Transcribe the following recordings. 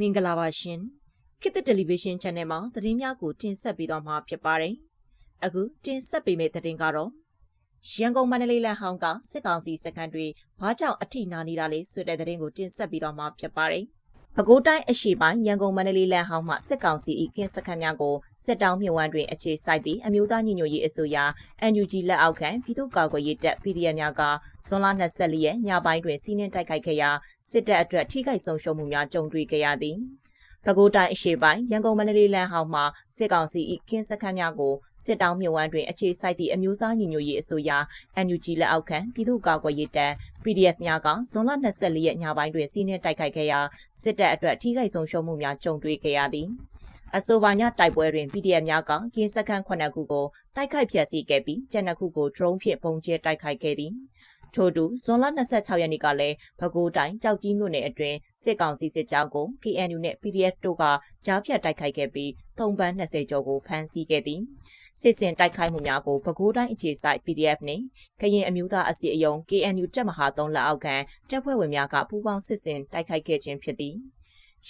မင်္ဂလာပါရှင်ခေတ်သစ်တယ်လီဗီရှင်း channel မှာသတင်းများကိုတင်ဆက်ပေးသွားမှာဖြစ်ပါတယ်အခုတင်ဆက်ပေးမယ့်သတင်းကတော့ရန်ကုန်မန္တလေးလမ်းဟောင်းကစစ်ကောင်စီစခန်းတွေဘာကြောင့်အထိနာနေတာလဲဆိုတဲ့သတင်းကိုတင်ဆက်ပေးသွားမှာဖြစ်ပါတယ် ပဲခူးတိုင်းအရှိပိုင်းရန်ကုန်မန္တလေးလမ်းဟောင်းမှစစ်ကောင်စီ၏ကင်းစခန်းများကိုစစ်တောင်းမြဝန်းတွင်အခြေစိုက်သည့်အမျိုးသားညီညွတ်ရေးအစိုးရ NUG လက်အောက်ခံပြည်သူ့ကာကွယ်ရေးတပ် PDF များကဇွန်လ24ရက်ညပိုင်းတွင်စီးနှင်းတိုက်ခိုက်ခဲ့ရာစစ်တပ်အတွက်ထိခိုက်ဆုံးရှုံးမှုများကြုံတွေ့ခဲ့ရသည် ပဲခူးတိုင်းအရှိပိုင်းရန်ကုန်မန္တလေးလမ်းဟောင်းမှာစစ်ကောင်စီ၏ကင်းစခန်းများကိုစစ်တောင်းမြဝန်းတွင်အခြေစိုက်သည့်အမျိုးသားညီညွတ်ရေးအစိုးရ NUG လက်အောက်ခံပြည်သူ့ကာကွယ်ရေးတပ် PDF များကဇွန်လ24ရက်ညပိုင်းတွင်စီးနှင်းတိုက်ခိုက်ခဲ့ရာစစ်တပ်အတွက်ထိခိုက်ဆုံးရှုံးမှုများကြုံတွေ့ခဲ့ရသည်အဆိုပါညတိုက်ပွဲတွင် PDF များကကင်းစခန်းခုနှစ်ခုကိုတိုက်ခိုက်ဖျက်ဆီးခဲ့ပြီးကျန်နှစ်ခုကို drone ဖြင့်ပုံကျဲတိုက်ခိုက်ခဲ့သည် ထို့တူဇွန်လ26ရက်နေ့ကလည်းပဲခူးတိုင်းကြောက်ကြီးမြို့နယ်အတွင်းစစ်ကောင်စီစစ်ကြောင်းကို KNU နဲ့ PDF တို့ကကြားဖြတ်တိုက်ခိုက်ခဲ့ပြီးသုံးပန်း20ကျော်ကိုဖမ်းဆီးခဲ့သည်စစ်စင်တိုက်ခိုက်မှုများကိုပဲခူးတိုင်းအခြေစိုက် PDF နဲ့ကရင်အမျိုးသားအစည်းအရုံး KNU တပ်မဟာ3လက်အောက်ခံတပ်ဖွဲ့ဝင်များကပူးပေါင်းစစ်စင်တိုက်ခိုက်ခဲ့ခြင်းဖြစ်သည်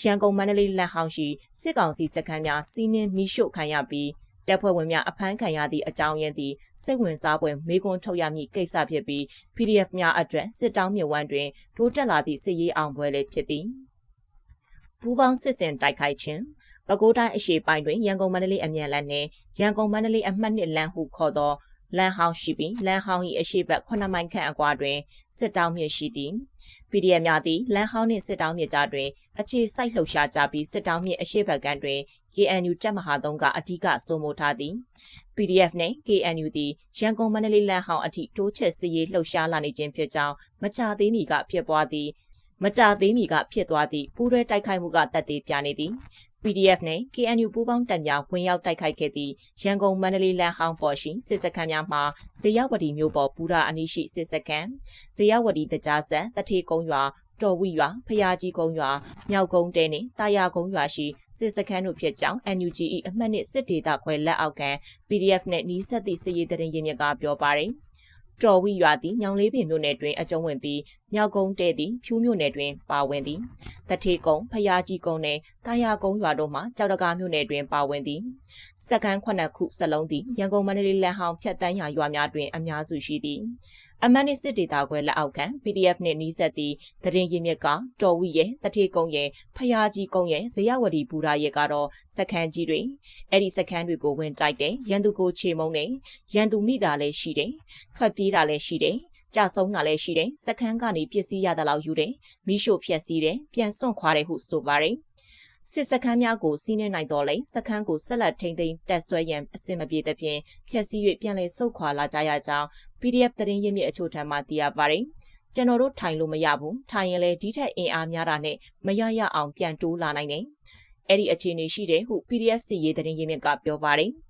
ရန်ကုန်မန္တလေးလက်ဟောင်းရှိစစ်ကောင်စီစခန်းများစီးနင်းမိရှို့ခံရပြီး တပ်ဖွဲ့ဝင်များအဖမ်းခံရသည့်အကြောင်းရင်းသည်စိတ်ဝင်စားပွဲမေကွန်းထုတ်ရမည့်ကိစ္စဖြစ်ပြီး PDF များအတွက်စစ်တောင်းမြဝန်းတွင်တိုးတက်လာသည့်စစ်ရေးအောင်ပွဲလေးဖြစ်သည်ပူပေါင်းစစ်စင်တိုက်ခိုက်ခြင်းပဲခူးတိုင်းအရှေ့ပိုင်းတွင်ရန်ကုန်မန္တလေးအမြန်လမ်းနှင့်ရန်ကုန်မန္တလေးအမှတ်နှစ်လမ်းဟုခေါ်သော လမ်းဟောင်းရှိပြီးလမ်းဟောင်း၏အရှိတ်9မိုင်ခန့်အကွာတွင်စစ်တောင်းမြစ်ရှိသည် PDF များသည်လမ်းဟောင်းနှင့်စစ်တောင်းမြစ်ကြားတွင်အခြေစိုက်လှုပ်ရှားကြပြီးစစ်တောင်းမြစ်အရှိတ်ဘက်ကန်တွင် KNU တပ်မဟာ3ကအဓိကစိုးမိုးထားသည် PDF နှင့် KNU သည်ရန်ကုန်မန္တလေးလမ်းဟောင်းအထိတိုးချဲ့စစ်ရေးလှုပ်ရှားလာနေခြင်းဖြစ်ကြောင်းမကြသေးမီကဖြစ်ပွားသည်မကြသေးမီကဖြစ်သွားသည့်ပူးရဲတိုက်ခိုက်မှုကတပ်သေးပြနေသည် PDF နဲ့ KNU ပူးပေါင်းတပ်များဝင်ရောက်တိုက်ခိုက်ခဲ့သည့်ရန်ကုန်မန္တလေးလမ်းဟောင်းပေါ်ရှိစစ်စခန်းများမှာဇေယဝတီမြို့ပေါ်ပူရာအနီးရှိစစ်စခန်းဇေယဝတီတကြားဆက်တထေကုန်းရွာတော်ဝီရွာဖျားကြီးကုန်းရွာမြောက်ကုန်းတဲနှင့်တာယာကုန်းရွာရှိစစ်စခန်းတို့ဖြစ်ကြောင်း NUGE အမှတ်နှစ်စစ်ဒေသခွဲလက်အောက်ခံ PDF နဲ့နီးစပ်သည့်စစ်ရေးတရင်ရင်းမြစ်ကပြောပါရယ်တော်ဝီရွာသည်ညောင်လေးပင်မြို့နယ်တွင်အကျုံးဝင်ပြီးမြောက်ကုန်းတဲသည်ဖြူးမြို့နယ်တွင် ပါဝင်သည်တထေကုန်းဖျားကြီးကုန်းနှင့်တာယာကုန်းရွာတို့မှကြောက်တကားမြို့နယ်တွင် ပါဝင်သည်စက္ကန့်9ခုစလုံးသည်ရန်ကုန်မန္တလေးလမ်းဟောင်းဖြတ်တန်းရာရွာများတွင် အများစုရှိသည်အမန်နစ်စစ်ဒေတာခွဲလက်အောက်ခံ PDF နှင့်နီးစပ်သည့်တရင်ရင်းမြစ်ကတော်ဝီရဲ့တထေကုန်းရဲ့ဖျားကြီးကုန်းရဲ့ဇေယဝတီပူရာရဲ့ကတော့စခန်းကြီးတွေအဲ့ဒီစခန်းတွေကိုဝင်တိုက်တယ်ရန်သူကိုခြေမုံတယ်ရန်သူမိတာလည်းရှိတယ်ထွက်ပြေးတာလည်းရှိတယ် ကြဆုံးတာလည်းရှိတယ်စခန်းကနေပစ္စည်းရတဲ့လောက်ယူတယ်မိရှို့ဖျက်ဆီးတယ်ပြန်စွန့်ခွာတယ်ဟုဆိုပါတယ်စစ်စခန်းများကိုစီးနှင်းနိုင်တော်လဲစခန်းကိုဆက်လက်ထိန်းသိမ်းတက်ဆွဲရန်အဆင်မပြေသဖြင့်ဖျက်ဆီး၍ပြန်လည်ဆုတ်ခွာလာကြရကြောင်း PDF သတင်းရင်းမြစ်အချို့ထံမှသိရပါတယ်။ကျွန်တော်တို့ထိုင်လို့မရဘူး။ထိုင်ရင်လည်းဒီထက်အင်အားများတာနဲ့မရရအောင်ပြန်တိုးလာနိုင်တယ်။အဲ့ဒီအခြေအနေရှိတယ်ဟု PDF စီရေးသတင်းရင်းမြစ်ကပြောပါတယ်။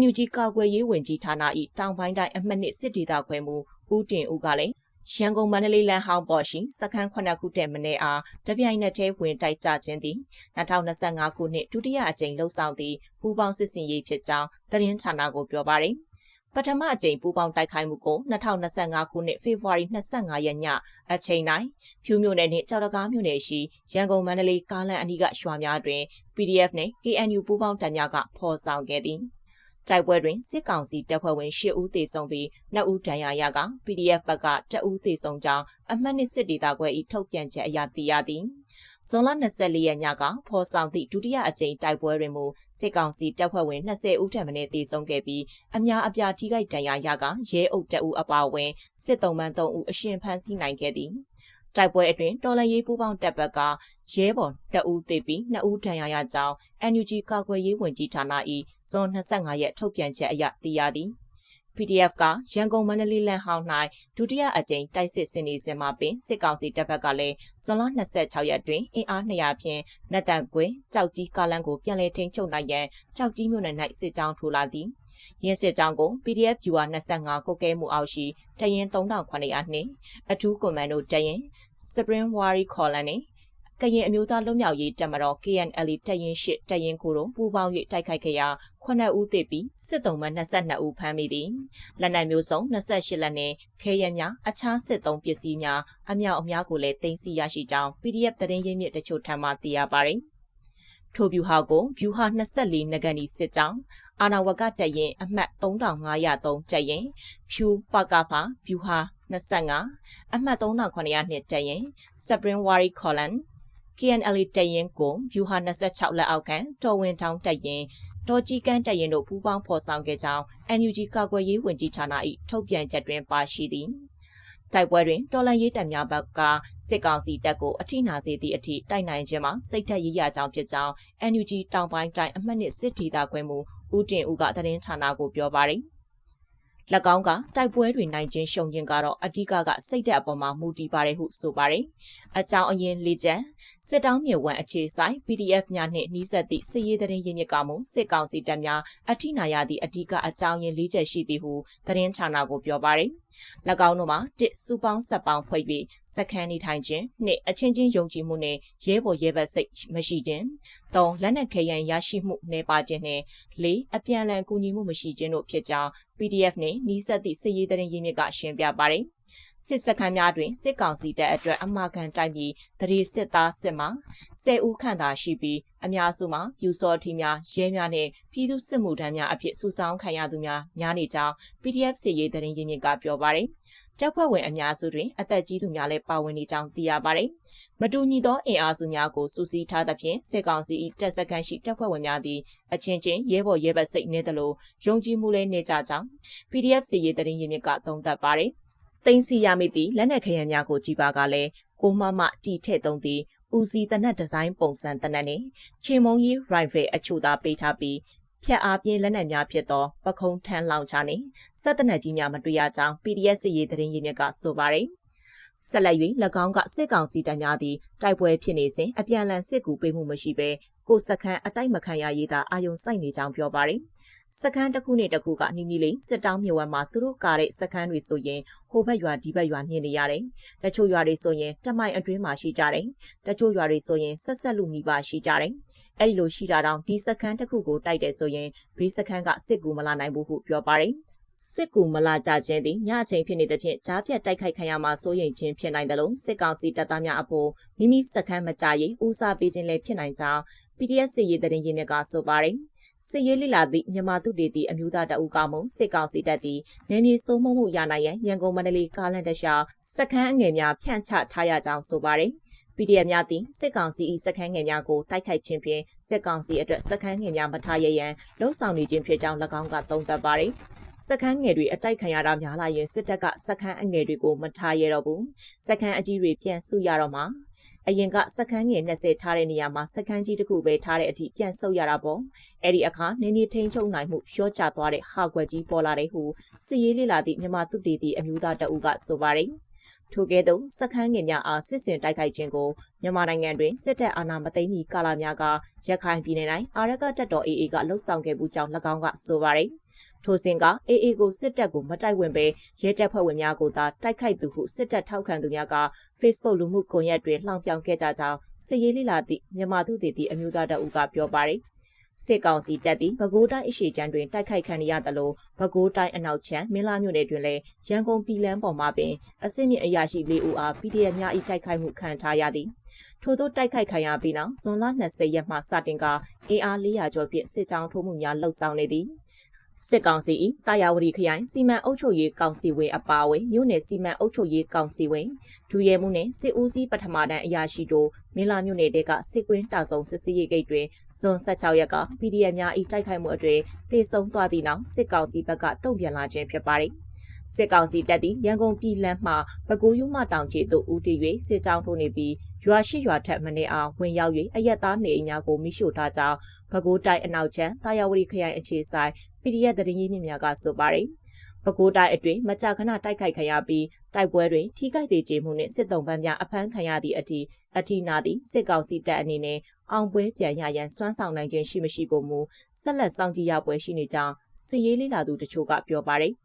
NUG ကာကွယ်ရေးဝန်ကြီးဌာန၏တောင်ပိုင်းတိုင်းအမှတ်နှစ်စစ်ဒေသခွဲမှု ဦးတင်ဦးကလည်းရန်ကုန်မန္တလေးလမ်းဟောင်းပေါ်ရှိစခန်းခုနှစ်ခုတည်းမနေအားတပြိုင်နက်တည်းဝင်တိုက်ကြခြင်းသည်2025ခုနှစ်ဒုတိယအကြိမ်လှုပ်ဆောင်သည့်ပူးပေါင်းစစ်စင်ရေးဖြစ်ကြောင်းသတင်းဌာနကိုပြောပါရယ်ပထမအကြိမ်ပူးပေါင်းတိုက်ခိုက်မှုကို2025ခုနှစ်ဖေဖော်ဝါရီ25ရက်ညအချိန်တိုင်းဖြူမြို့နယ်နှင့်ကြောက်တကားမြို့နယ်ရှိရန်ကုန်မန္တလေးကားလမ်းအနီးကရွာများတွင် PDF နှင့် KNU ပူးပေါင်းတပ်များကဖော်ဆောင်ခဲ့သည် တိုက်ပွဲတွင်စစ်ကောင်စီတပ်ဖွဲ့ဝင်၈ဦးသေဆုံးပြီး2ဦးဒဏ်ရာရက PDF ဘက်က2ဦးသေဆုံးကြောင်းအမှတ်နှစ်စစ်ဒေသခွဲ၏ထုတ်ပြန်ချက်အရသိရသည်။ဇွန်လ24ရက်ညကဖော်ဆောင်သည့်ဒုတိယအကြိမ်တိုက်ပွဲတွင်မူစစ်ကောင်စီတပ်ဖွဲ့ဝင်20ဦးထက်မနည်းသေဆုံးခဲ့ပြီးအများအပြားထိခိုက်ဒဏ်ရာရကရဲအုပ်တအူအပါအဝင်စစ်တုံးမှန်3ဦးအရှင်ဖမ်းဆီးနိုင်ခဲ့သည်။တိုက်ပွဲအတွင်းတော်လရေးပူးပေါင်းတပ်ဘက်က ရဲဘော်တအူးသေပြီး2ဦးဒဏ်ရာရကြောင်း NUG ကာကွယ်ရေးဝန်ကြီးဌာန၏ဇွန်25ရက်ထုတ်ပြန်ချက်အရသိရသည် PDF ကရန်ကုန်မန္တလေးလမ်းဟောင်း၌ဒုတိယအကြိမ်တိုက်စစ်ဆင်နေစဉ်မှာပင်စစ်ကောင်စီတပ်ဘက်ကလည်းဇွန်လ26ရက်တွင်အင်အား200ဖြင့်နတ်တန်ကွယ်ကြောက်ကြီးကားလန်းကိုပြန်လည်ထိန်းချုပ်နိုင်ရန်ကြောက်ကြီးမြို့နယ်၌စစ်ကြောင်းထိုးလာသည်ရင်းစစ်ကြောင်းကို PDF Viewer 25ကုတ်ကဲမှုအောက်ရှိတရင်3900နှင့်အထူးကွန်မန်ဒိုတရင် Spring Warrior Column နှင့် ကရင်အမျိုးသားလွတ်မြောက်ရေးတပ်မတော် KNL တပ်ရင်း၈တပ်ရင်းကိုတို့ပူးပေါင်း၍တိုက်ခိုက်ခဲ့ရာ9ဦးသေပြီးစစ်တုံးမှ22ဦးဖမ်းမိသည်လက်နက်မျိုးစုံ28လက်နှင့်ခဲရများအခြားစစ်သုံးပစ္စည်းများအမြောက်အများကိုလည်းတင်စီရရှိကြောင်း PDF သတင်းရင်းမြစ်တချို့ထံမှသိရပါတယ်။ထိုဗျူဟာကိုဗျူဟာ24နဂန်ဒီစစ်ကြောင်းအာနာဝကတက်ရင်အမှတ်3503တက်ရင်ဖြူပကဖာဗျူဟာ25အမှတ်3902တက်ရင် Spring Wari Column KNL တက်ရင်ကိုဗျူဟာ26လက်အောက်ခံတော်ဝင်တောင်းတက်ရင်ဒေါ်ကြီးကန်းတက်ရင်တို့ပူးပေါင်းဖော်ဆောင်ခဲ့ကြောင်း NUG ကာကွယ်ရေးဝန်ကြီးဌာန၏ထုတ်ပြန်ချက်တွင်ပါရှိသည်တိုက်ပွဲတွင်တော်လန်ရေးတပ်များဘက်ကစစ်ကောင်စီတပ်ကိုအထိနာစေသည့်အထိတိုက်နိုင်ခြင်းမှာစိတ်သက်ရရကြောင်းဖြစ်ကြောင်း NUG တောင်ပိုင်းတိုင်းအမှတ်နှစ်စစ်တီတာခွဲမှုဦးတင်ဦးကသတင်းဌာနကိုပြောပါရယ်၎ င်းကတိုက်ပွဲတွေနိုင်ခြင်းရှုံရင်ကတော့အဓိကကစိတ်သက်အပေါ်မှာမူတည်ပါတယ်ဟုဆိုပါတယ်။အကြောင်းအရင်လေးချက်စစ်တောင်းမြေဝံအခြေဆိုင် PDF များနှင့်နှီးဆက်သည့်စစ်ရေးသတင်းရင်းမြစ်ကမှုစစ်ကောင်စီတပ်များအထိနာရသည့်အဓိကအကြောင်းရင်းလေးချက်ရှိသည်ဟုသတင်းဌာနကိုပြောပါတယ်။၎ င်းတို့မှာတစ်စူပေါင်းဆက်ပေါင်းဖွဲ့ပြီးစက္ကန့်နေထိုင်ခြင်းနှစ်အချင်းချင်းယုံကြည်မှုနဲ့ရဲဘော်ရဲဘက်စိတ်မရှိခြင်းသုံးလက်နက်ခဲယံရရှိမှုနှဲပါခြင်းနဲ့လေးအပြန်အလှန်ကူညီမှုမရှိခြင်းတို့ဖြစ်ကြောင်း PDF နဲ့နှီးစပ်သည့်စစ်ရေးသတင်းရင်းမြစ်ကရှင်းပြပါတယ်။ စစ်စခန်းများတွင်စစ်ကောင်စီတပ်အတွက်အမှားခံတိုက်ပြီးတရေစစ်သားစစ်မှ10ဦးခန့်သာရှိပြီးအများစုမှာပြူစော်ထီများရဲများနဲ့ပြည်သူစစ်မှုထမ်းများအဖြစ်စုဆောင်းခံရသူများများနေကြောင်း PDF စစ်ရေးသတင်းရင်းမြစ်ကပြောပါတယ်။တပ်ဖွဲ့ဝင်အများစုတွင်အသက်ကြီးသူများလည်းပါဝင်နေကြောင်းသိရပါတယ်။မတူညီသောအင်အားစုများကိုစုစည်းထားသဖြင့်စစ်ကောင်စီ၏တပ်စခန်းရှိတပ်ဖွဲ့ဝင်များသည်အချင်းချင်းရဲဘော်ရဲဘက်စိတ်နေသလိုယုံကြည်မှုလည်းနေကြကြောင်း PDF စစ်ရေးသတင်းရင်းမြစ်ကသုံးသပ်ပါတယ်။ သိမ်းစီရမိသည့်လက်နက်ခဲယမ်းများကိုကြည်ပါကလည်းကိုမမကြည်ထည့်သုံးသည့်ဦးစီးတနက်ဒီဇိုင်းပုံစံတနက်နှင့်ချေမုံကြီးရိုင်ဖယ်အချို့သာပေးထားပြီးဖြတ်အားပြင်းလက်နက်များဖြစ်သောပခုံးထန်းလောင်ချနှင့်စက်တနက်ကြီးများမတွေ့ရကြောင်း PDF စစ်ရေးသတင်းရင်းမြစ်ကဆိုပါတယ် ဆက်လက်၍၎င်းကစစ်ကောင်စီတပ်များသည်တိုက်ပွဲဖြစ်နေစဉ်အပြန်အလှန်စစ်ကူပေးမှုမရှိဘဲကိုစခန်းအတိုက်မခံရရေးသာအာယုံစိုက်နေကြောင်းပြောပါတယ်။စခန်းတစ်ခုနဲ့တစ်ခုကနီနီလေးစစ်တောင်းမြေဝမ်းမှာသူတို့ကားတဲ့စခန်းတွေဆိုရင်ဟိုဘက်ရွာဒီဘက်ရွာမြင်နေရတယ်။တချို့ရွာတွေဆိုရင်တမိုင်အတွင်းမှာရှိကြတယ်။တချို့ရွာတွေဆိုရင်ဆက်ဆက်လူနီးပါရှိကြတယ်။အဲ့ဒီလိုရှိတာတောင်ဒီစခန်းတစ်ခုကိုတိုက်တယ်ဆိုရင်ဘေးစခန်းကစစ်ကူမလာနိုင်ဘူးဟုပြောပါတယ်။ စစ်ကူမလာကြခြင်းသည်ညအချိန်ဖြစ်နေတဲ့ဖြင့်ကြားပြတ်တိုက်ခိုက်ခံရမှာစိုးရိမ်ခြင်းဖြစ်နိုင်တယ်လို့စစ်ကောင်စီတပ်သားများအဖို့မိမိစခန်းမကြရေးဦးစားပေးခြင်းလည်းဖြစ်နိုင်ကြောင်း PDF စစ်ရေးသတင်းရင်းမြစ်ကဆိုပါတယ်စစ်ရေးလိလာသည့်မြန်မာသူတေတီအမျိုးသားတအုပ်ကမှုစစ်ကောင်စီတပ်သည်နယ်မြေစိုးမိုးမှုရနိုင်ရန်ရန်ကုန်မန္တလေးကားလန်တလျှောက်စခန်းအငယ်များဖြန့်ချထားရကြောင်းဆိုပါတယ် PDF များသည်စစ်ကောင်စီ၏စခန်းငယ်များကိုတိုက်ခိုက်ခြင်းဖြင့်စစ်ကောင်စီအတွက်စခန်းငယ်များမထားရရန်လှုံ့ဆော်နေခြင်းဖြစ်ကြောင်း၎င်းကသုံးသပ်ပါတယ်။ စခန်းငယ်တွေအတိုက်ခံရတာများလာရင်စစ်တပ်ကစခန်းအငယ်တွေကိုမထားရတော့ဘူးစခန်းအကြီးတွေပြန်စုရတော့မှာအရင်ကစခန်းငယ်20ထားတဲ့နေရာမှာစခန်းကြီးတစ်ခုပဲထားတဲ့အထိပြန်ဆုတ်ရတာပေါ့အဲ့ဒီအခါနေမြေထိန်ချုံနိုင်မှုရှော့ချသွားတဲ့ဟာကွက်ကြီးပေါ်လာတဲ့ဟုစီရေးလေးလာသည့်မြန်မာသူတေတီအမျိုးသားတအုပ်ကဆိုပါတယ်ထိုကဲ့သို့စခန်းငယ်များအားစစ်စင်တိုက်ခိုက်ခြင်းကိုမြန်မာနိုင်ငံတွင်စစ်တပ်အာဏာမသိမ်းမီကာလများကရခိုင်ပြည်နယ်တိုင်းအာရကတပ်တော် AA ကလှုပ်ဆောင်ခဲ့မှုကြောင့်၎င်းကဆိုပါတယ်။ ထိုစဉ်ကအေအေကိုစစ်တပ်ကိုမတိုက်ဝင်ပဲရဲတပ်ဖွဲ့ဝင်များကိုသာတိုက်ခိုက်သူဟုစစ်တပ်ထောက်ခံသူများက Facebook လူမှုကွန်ရက်တွင်လှောင်ပြောင်ခဲ့ကြကြောင်းစစ်ရေးလိလာသည့်မြန်မာသူတည်သည့်အမျိုးသားတအုပ်ကပြောပါရယ်စစ်ကောင်စီတပ်သည်ပဲခူးတိုင်းအရှိချမ်းတွင်တိုက်ခိုက်ခံရသလိုပဲခူးတိုင်းအနောက်ချမ်းမင်းလာမြို့နယ်တွင်လည်းရန်ကုန်ပြည်လန်းပေါ်မှပင်အစစ်မြစ်အရာရှိလေးဦးအား PDF များ၏တိုက်ခိုက်မှုခံထားရသည်ထို့သောတိုက်ခိုက်ခံရပြီးနောက်ဇွန်လ20ရက်မှစတင်ကအေးအား400ကျော်ဖြင့်စစ်ကြောင်းထိုးမှုများလှုပ်ဆောင်နေသည် စစ်ကောင်စီ၏တာယာဝတီခရိုင်စီမံအုပ်ချုပ်ရေးကောင်စီဝင်အပါအဝင်မြို့နယ်စီမံအုပ်ချုပ်ရေးကောင်စီဝင်ဒူရဲမှုနဲ့စစ်ဦးစီးပထမတန်းအရာရှိတို့မင်းလာမြို့နယ်တဲကစစ်ကွင်းတာဆုံစစ်စီးရေးဂိတ်တွင်ဇွန်16ရက်က PDF များ၏တိုက်ခိုက်မှုအတွင်းတေဆုံးသွားသည့်နောက်စစ်ကောင်စီဘက်ကတုံ့ပြန်လာခြင်းဖြစ်ပါတယ်စစ်ကောင်စီတပ်သည်ရန်ကုန်ပြည်လန်းမှပဲခူးရုံမတောင်ကျေးသို့ဦးတည်၍စစ်ကြောင်းထိုးနေပြီးရွာရှိရွာထက်မနေအောင်ဝင်ရောက်၍အရက်သားနေအိမ်များကိုမိရှို့ထားကြောင်း ပဲခူးတိုင်းအနောက်ချမ်းတာယာဝတီခရိုင်အခြေဆိုင် PDF သတင်းရင်းမြစ်များကဆိုပါတယ်။ပဲခူးတိုင်းအတွင်းမကြာခဏတိုက်ခိုက်ခံရပြီးတိုက်ပွဲတွင်ထိခိုက်သေးခြင်းမှုနှင့်စစ်တုံးပန်းများအဖမ်းခံရသည့်အထိအထိနာသည့်စစ်ကောင်စီတပ်အနေနဲ့အောင်ပွဲပြန်ရရန်စွမ်းဆောင်နိုင်ခြင်းရှိမရှိကိုမူဆက်လက်စောင့်ကြည့်ရပွဲရှိနေကြောင်းစီရေးလေးလာသူတချို့ကပြောပါတယ်။